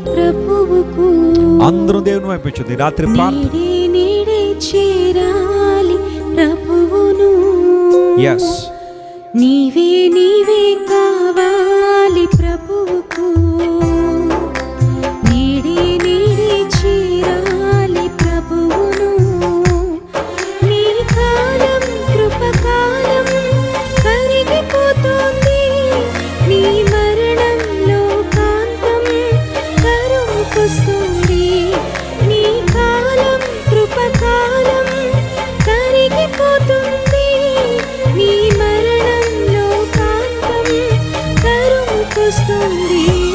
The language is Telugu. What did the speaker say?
ప్రభువుకు. అందరూ దేవుని పంపించింది రాత్రి నీడే చేరాలి ప్రభువును. ఎస్ నీవే నీ stories